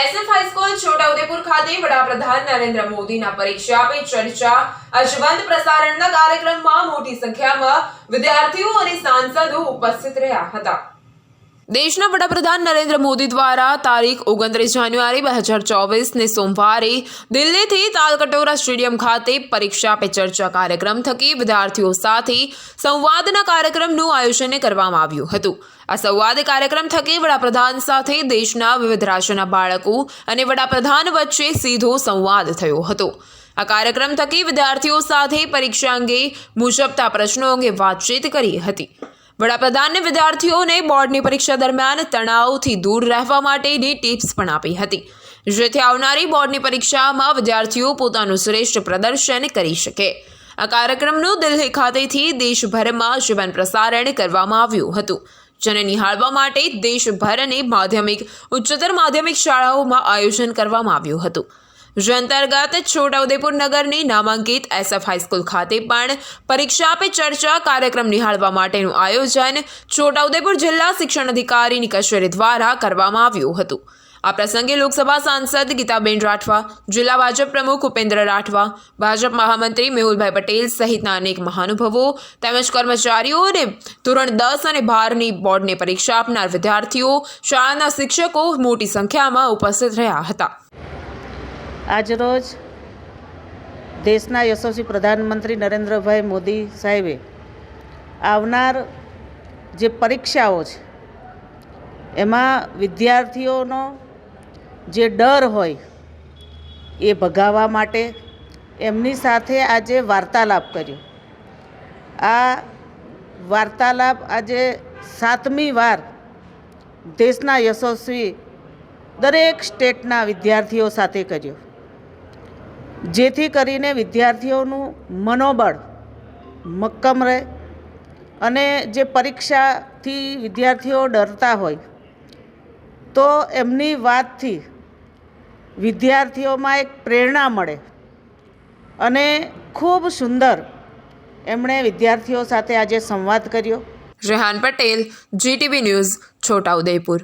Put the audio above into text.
SF high school Chhota Udepur ખાતે વડાપ્રધાન નરેન્દ્ર મોદીના પરીક્ષા પે ચર્ચા અજવંત પ્રસારણના કાર્યક્રમમાં મોટી સંખ્યામાં વિદ્યાર્થીઓ અને સાંસદો ઉપસ્થિત રહ્યા હતા. દેશના વડાપ્રધાન નરેન્દ્ર મોદી દ્વારા તારીખ ઓગણત્રીસ જાન્યુઆરી બે હજાર ચોવીસને સોમવારે દિલ્હીથી તાલકટોરા સ્ટેડિયમ ખાતે પરીક્ષા પે ચર્ચા કાર્યક્રમ થકી વિદ્યાર્થીઓ સાથે સંવાદના કાર્યક્રમનું આયોજન કરવામાં આવ્યું હતું. આ સંવાદ કાર્યક્રમ થકી વડાપ્રધાન સાથે દેશના વિવિધ રાજ્યના બાળકો અને વડાપ્રધાન વચ્ચે સીધો સંવાદ થયો હતો. આ કાર્યક્રમ થકી વિદ્યાર્થીઓ સાથે પરીક્ષા અંગે મુજબતા પ્રશ્નો અંગે વાતચીત કરી હતી. વડાપ્રધાનને વિદ્યાર્થીઓને બોર્ડની પરીક્ષા દરમિયાન તણાવથી દૂર રહેવા માટેની ટિપ્સ પણ આપી હતી. જેથી આવનારી બોર્ડની પરીક્ષામાં વિદ્યાર્થીઓ પોતાનું શ્રેષ્ઠ પ્રદર્શન કરી શકે. આ કાર્યક્રમનું દિલ્હી ખાતેથી દેશભરમાં જીવન પ્રસારણ કરવામાં આવ્યું હતું, જેને નિહાળવા માટે દેશભરની માધ્યમિક, ઉચ્ચતર માધ્યમિક શાળાઓમાં આયોજન કરવામાં આવ્યું હતું. જે અંતર્ગત છોટાઉદેપુર નગરની નામાંકિત એસએફ હાઈસ્કૂલ ખાતે પણ પરીક્ષા પે ચર્ચા કાર્યક્રમ નિહાળવા માટેનું આયોજન છોટાઉદેપુર જિલ્લા શિક્ષણ અધિકારીની કચેરી દ્વારા કરવામાં આવ્યું હતું. આ પ્રસંગે લોકસભા સાંસદ ગીતાબેન રાઠવા, જિલ્લા ભાજપ પ્રમુખ ઉપેન્દ્ર રાઠવા, ભાજપ મહામંત્રી મેહુલભાઈ પટેલ સહિતના અનેક મહાનુભાવો તેમજ કર્મચારીઓ અને ધોરણ દસ અને બારની બોર્ડની પરીક્ષા આપનાર વિદ્યાર્થીઓ, શાળાના શિક્ષકો મોટી સંખ્યામાં ઉપસ્થિત રહ્યા હતા. આજરોજ દેશના યશસ્વી પ્રધાનમંત્રી નરેન્દ્રભાઈ મોદી સાહેબે આવનાર જે પરીક્ષાઓ છે, એમાં વિદ્યાર્થીઓનો જે ડર હોય એ ભગાવવા માટે એમની સાથે આજે વાર્તાલાપ કર્યો. આ વાર્તાલાપ આજે સાતમી વાર દેશના યશસ્વી દરેક સ્ટેટના વિદ્યાર્થીઓ સાથે કર્યો. જેથી કરીને વિદ્યાર્થીઓનું મનોબળ મક્કમ રહે અને જે પરીક્ષાથી વિદ્યાર્થીઓ ડરતા હોય, તો એમની વાતથી વિદ્યાર્થીઓમાં એક પ્રેરણા મળે અને ખૂબ સુંદર એમણે વિદ્યાર્થીઓ સાથે આજે સંવાદ કર્યો. Rehan Patel, GTV news, Chhota Udepur.